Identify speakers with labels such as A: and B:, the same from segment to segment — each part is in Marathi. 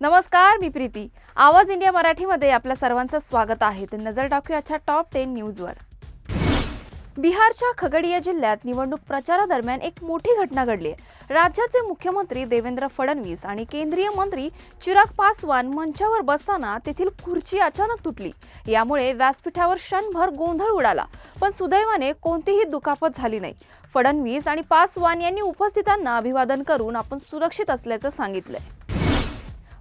A: मी प्रीती. आवाज इंडिया मराठीमध्ये आपल्या सर्वांचं स्वागत आहे. तर नजर टाकूया आजच्या टॉप टेन न्यूजवर बिहारच्या खगडिया जिल्ह्यात निवडणूक प्रचारादरम्यान एक मोठी घटना घडली आहे. राज्याचे मुख्यमंत्री देवेंद्र फडणवीस आणि केंद्रीय मंत्री चिराग पासवान मंचावर बसताना तेथील खुर्ची अचानक तुटली. यामुळे व्यासपीठावर क्षणभर गोंधळ उडाला पण सुदैवाने कोणतीही दुखापत झाली नाही. फडणवीस आणि पासवान यांनी उपस्थितांना अभिवादन करून आपण सुरक्षित असल्याचं सांगितलंय.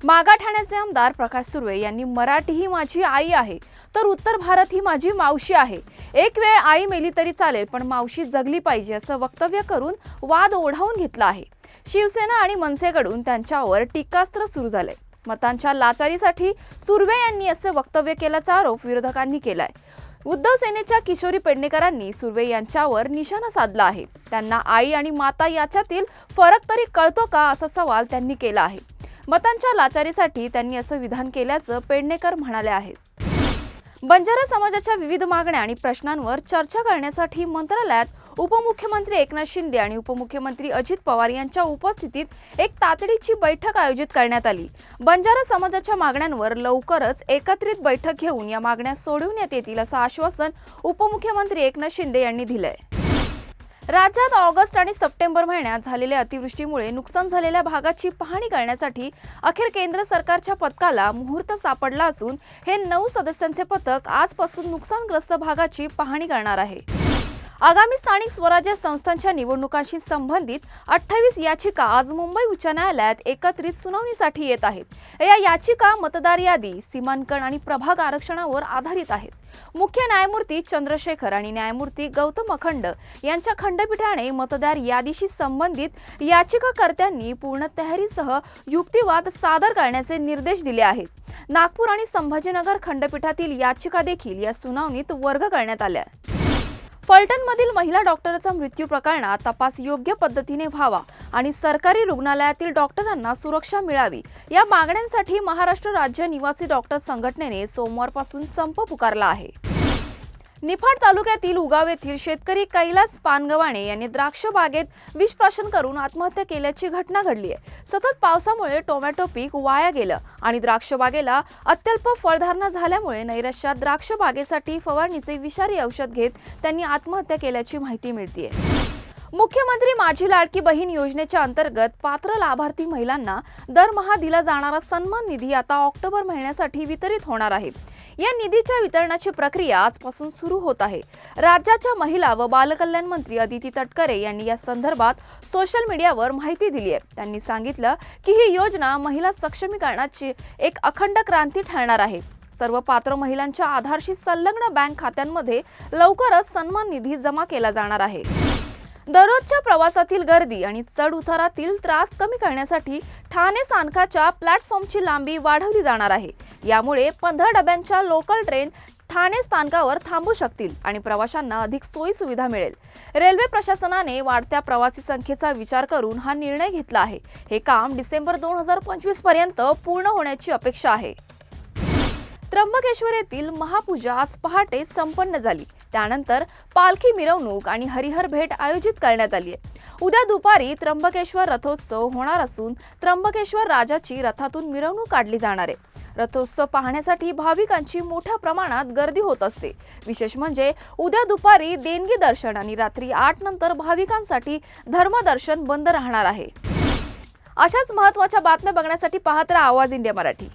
A: मागा ठाण्याचे आमदार प्रकाश सुर्वे यांनी मराठी ही माझी आई आहे तर उत्तर भारत ही माझी मावशी आहे. एक वेळ आई मेली तरी चालेल पण मावशी जगली पाहिजे असं वक्तव्य करून वाद ओढावून घेतला आहे. शिवसेना आणि मनसेकडून त्यांच्यावर टीकास्त्र सुरू झालंय. मतांच्या लाचारीसाठी सुर्वे यांनी असे वक्तव्य केल्याचा आरोप विरोधकांनी केलाय. उद्धव सेनेच्या किशोरी पेडणेकरांनी सुर्वे यांच्यावर निशाणा साधला आहे. त्यांना आई आणि माता याच्यातील फरक तरी कळतो का असा सवाल त्यांनी केला आहे. मतांच्या लाचारीसाठी त्यांनी असं विधान केल्याचं पेडणेकर म्हणाले आहेत. बंजारा समाजाच्या विविध मागण्या आणि प्रश्नांवर चर्चा करण्यासाठी मंत्रालयात उपमुख्यमंत्री एकनाथ शिंदे आणि उपमुख्यमंत्री अजित पवार यांच्या उपस्थितीत एक तातडीची बैठक आयोजित करण्यात आली. बंजारा समाजाच्या मागण्यांवर लवकरच एकत्रित बैठक घेऊन या मागण्या सोडवण्यात येतील असं आश्वासन उपमुख्यमंत्री एकनाथ शिंदे यांनी दिलंय. राज्यात ऑगस्ट आणि सप्टेंबर महिन्यात झालेल्या अतिवृष्टीमुळे नुकसान झालेल्या भागाची पाहणी करण्यासाठी अखेर केंद्र सरकारच्या पथकाला मुहूर्त सापडला असून हे नऊ सदस्यांचे पथक आजपासून नुकसानग्रस्त भागाची पाहणी करणार आहे. आगामी स्थानिक स्वराज्य संस्थांच्या निवडणुकांशी संबंधित अठ्ठावीस याचिका आज मुंबई उच्च न्यायालयात एकत्रित सुनावणीसाठी येत आहेत. या याचिका मतदार यादी सीमांकन आणि प्रभाग आरक्षणावर आधारित आहेत. मुख्य न्यायमूर्ती चंद्रशेखर आणि न्यायमूर्ती गौतम अखंड यांच्या खंडपीठाने मतदार यादीशी संबंधित याचिकाकर्त्यांनी पूर्ण तयारीसह युक्तिवाद सादर करण्याचे निर्देश दिले आहेत. नागपूर आणि संभाजीनगर खंडपीठातील याचिका देखील या सुनावणीत वर्ग करण्यात आल्या. फलटणमधील महिला डॉक्टरचा मृत्यू प्रकरणात तपास योग्य पद्धतीने व्हावा आणि सरकारी रुग्णालयातील डॉक्टरांना सुरक्षा मिळावी या मागण्यांसाठी महाराष्ट्र राज्य निवासी डॉक्टर संघटनेने सोमवारपासून संप पुकारला आहे. निफाड तालुक्यातील उगाव येथील शेतकरी कैलास पानगवाणे यांनी द्राक्ष बागेत विषप्राशन करून आत्महत्या केल्याची घटना घडली आहे. सतत पावसामुळे टोमॅटो पीक वाया गेलं आणि द्राक्ष बागेला अत्यल्प फळधारणा झाल्यामुळे नैराश्यात द्राक्ष बागेसाठी फवारणीचे विषारी औषध घेत त्यांनी आत्महत्या केल्याची माहिती मिळते मुख्यमंत्री माझी लाडकी बहीण योजनेच्या अंतर्गत पात्र लाभार्थी महिलांना दरमहा दिला जाणारा सन्मान निधी आता ऑक्टोबर महिन्यासाठी वितरित होणार आहे. या निधीच्या वितरणाची प्रक्रिया आजपासून सुरू होत आहे. राज्याच्या महिला व बालकल्याण मंत्री अदिती तटकरे यांनी या संदर्भात सोशल मीडियावर माहिती दिली आहे. त्यांनी सांगितलं की ही योजना महिला सक्षमीकरणाची एक अखंड क्रांती ठरणार आहे. सर्व पात्र महिलांच्या आधारशी संलग्न बँक खात्यांमध्ये लवकरच सन्मान निधी जमा केला जाणार आहे. दररोजच्या प्रवासातील गर्दी आणि चढ उतारातील त्रास कमी करण्यासाठी ठाणे स्थानकाच्या प्लॅटफॉर्मची लांबी वाढवली जाणार आहे. यामुळे पंधरा डब्यांच्या लोकल ट्रेन ठाणे स्थानकावर थांबू शकतील आणि प्रवाशांना अधिक सोयी सुविधा मिळेल. रेल्वे प्रशासनाने वाढत्या प्रवासी संख्येचा विचार करून हा निर्णय घेतला आहे. हे काम डिसेंबर दोन हजार पंचवीसपर्यंत पूर्ण होण्याची अपेक्षा आहे. त्र्यंबकेश्वर येथील महापूजा आज पहाटे संपन्न झाली. त्यानंतर पालखी मिरवणूक आणि हरिहर भेट आयोजित करण्यात आली आहे. उद्या दुपारी त्र्यंबकेश्वर रथोत्सव होणार असून त्र्यंबकेश्वर राजाची रथातून मिरवणूक काढली जाणार आहे. रथोत्सव पाहण्यासाठी भाविकांची मोठ्या प्रमाणात गर्दी होत असते. विशेष म्हणजे उद्या दुपारी देणगी दर्शन आणि रात्री आठ नंतर भाविकांसाठी धर्मदर्शन बंद राहणार आहे. अशाच महत्त्वाच्या बातम्या बघण्यासाठी पाहत राहा आवाज इंडिया मराठी.